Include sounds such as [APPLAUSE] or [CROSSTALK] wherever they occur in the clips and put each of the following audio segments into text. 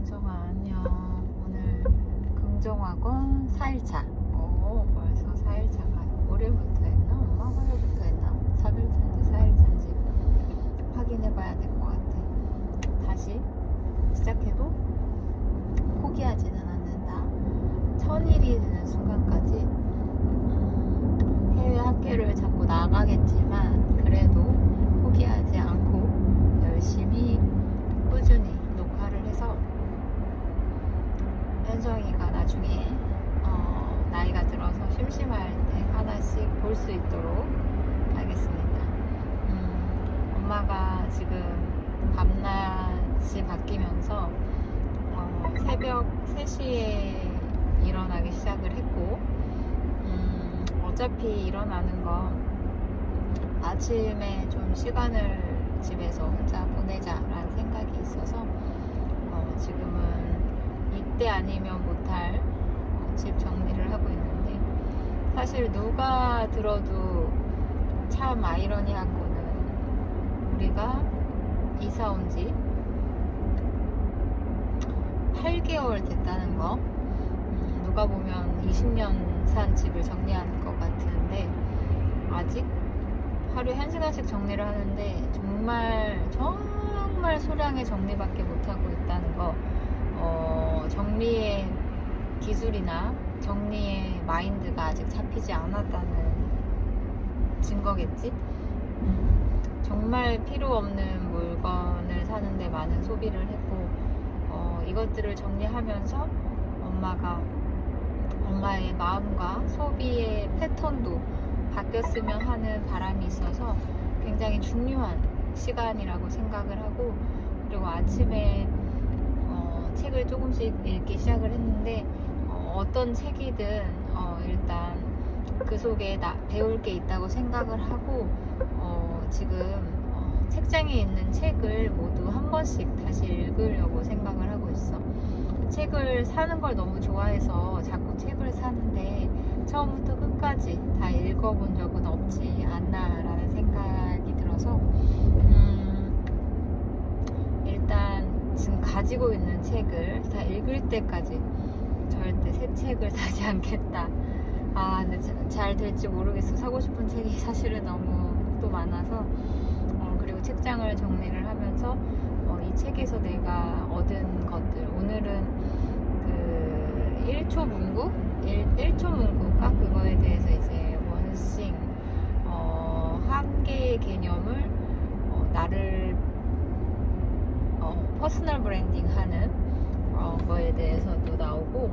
현성아 안녕. 오늘 긍정학원 4일차. 오 벌써 4일차가 올해부터 했나? 엄마가 올해부터 했나? 3일차인지 4일차인지 확인해봐야 될 것 같아. 다시 시작해도 포기하지는 않는다. 천일이 되는 순간까지 음, 해외 학교를 자꾸 나가겠지만 그래도 포기하지 않고 열심히 꾸준히 녹화를 해서 현정이가 나중에 어, 나이가 들어서 심심할 때 하나씩 볼 수 있도록 하겠습니다. 음, 엄마가 지금 밤낮이 바뀌면서 어, 새벽 3시에 일어나기 시작을 했고 음, 어차피 일어나는 건 아침에 좀 시간을 집에서 혼자 보내자라는 생각이 있어서 어, 지금은 이때 아니면 못할 어, 집 정리를 하고 있는데 사실 누가 들어도 참 아이러니한 거는 우리가 이사 온 지 8개월 됐다는 거. 음, 누가 보면 20년 산 집을 정리하는 것 같은데 아직 하루에 한 시간씩 정리를 하는데 정말 정말 소량의 정리밖에 못하고 있다는 거 어, 정리의 기술이나 정리의 마인드가 아직 잡히지 않았다는 증거겠지? 음, 정말 필요 없는 물건을 사는데 많은 소비를 했고 어, 이것들을 정리하면서 엄마가 엄마의 마음과 소비의 패턴도 바뀌었으면 하는 바람이 있어서 굉장히 중요한 시간이라고 생각을 하고 그리고 아침에 어, 책을 조금씩 읽기 시작을 했는데 어, 떤 책이든 어, 일단 그 속에 나, 배울 게 있다고 생각을 하고 어, 지금 어, 책장에 있는 책을 모두 한 번씩 다시 읽으려고 생각을 하고 있어. 책을 사는 걸 너무 좋아해서 자꾸 책을 사는데 처음부터 끝까지 다 읽어본 적은 없지 않나라는 생각이 들어서 음, 일단 지금 가지고 있는 책을 다 읽을 때까지 절대 새 책을 [LAUGHS] 사지 않겠다. 아, 근데 자- 잘 될지 모르겠어. 사고 싶은 책이 사실은 너무 또 많아서 어, 그리고 책장을 정리를 하면서 어, 이 책에서 내가 얻은 것들 오늘은 그 1초 문구 1, 초 문구가 그거에 대해서 이제 원싱 어, 한 개의 개념을 어, 나를 어, 퍼스널 브랜딩 하는 어, 거에 대해서도 나오고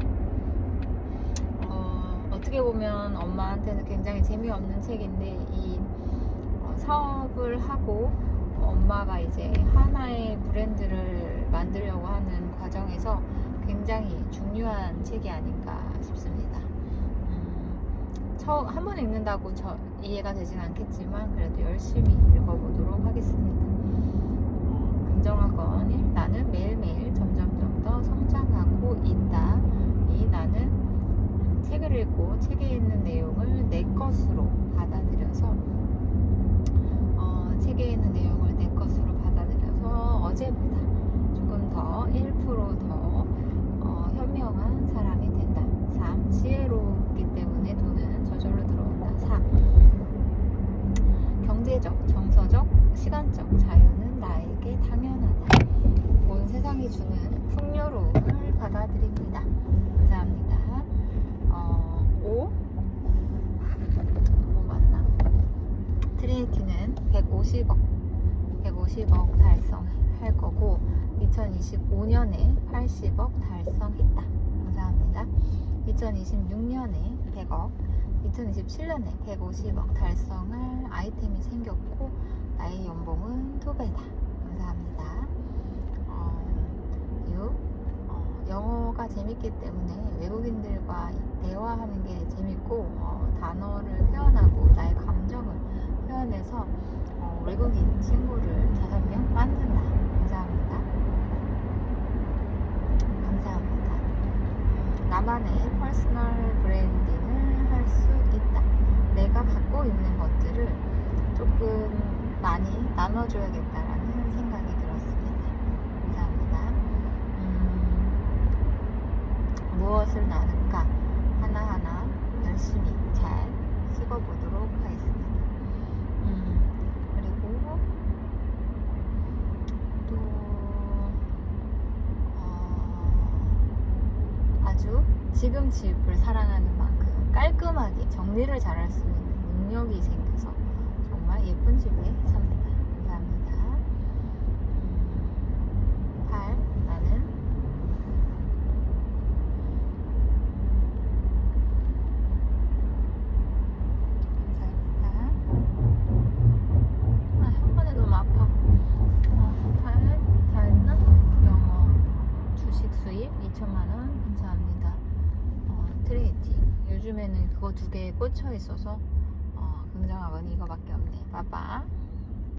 어, 어떻게 보면 엄마한테는 굉장히 재미없는 책인데 이 어, 사업을 하고 엄마가 이제 하나의 브랜드를 만들려고 하는 과정에서 굉장히 중요한 책이 아닌가 싶습니다. 음, 한번 읽는다고 저 이해가 되진 않겠지만 그래도 열심히 읽어보도록 하겠습니다. 어, 긍정하건 일, 나는 매일매일 점점점 더 성장하고 있다. 이 나는 음, 책을 읽고 책에 있는 내용을 내 것으로 받아들여서 어, 책에 있는 내용을 내 것으로 받아들여서 어제보다 조금 더 1%더 어, 현명한 사람이 된다. 3. 지혜롭기 때문에 돈은 저절로 들어온다. 4. 경제적, 정서적, 시간적 자유는 나에게 당연하다. 온 세상이 주는 풍요로움을 받아들입니다. 감사합니다. 어, 5. 뭐 맞나? 트리니티는 150억, 150억 달성할 거고 2025년에 80억 달성했다. 감사합니다. 2026년에 100억, 2027년에 150억 달성할 아이템이 생겼고 나의 연봉은 2배다. 감사합니다. 어, 6. 어, 재밌기 때문에 외국인들과 대화하는 게 재밌고 어, 단어를 표현하고 나의 감정을 표현해서 어, 외국인 친구를 다섯 명 만든다. 감사합니다. 감사합니다. 나만의 퍼스널 브랜딩을 할 수 있다. 내가 갖고 있는 것들을 조금 많이 나눠줘야겠다라는 생각이 들었습니다. 감사합니다. 음, 무엇을 나눌까 하나하나 열심히 잘 찍어보도록 하겠습니다. 음, 그리고 또 어, 아주 지금 집을 사랑하는 만큼 깔끔하게 정리를 잘할 수 있는 능력이 생겨서 정말 예쁜 집에 삽니다. 감사합니다. 음, 8. 나는 감사합니다. 아, 혓바닥 너무 아파. 어, 8. 다 했나? 영어 주식 수입 2천만 원 감사합니다. 어, 트레이딩 요즘에는 그거 두 개에 꽂혀 있어서 어, 굉장하건 이거밖에 없네. 빠빠.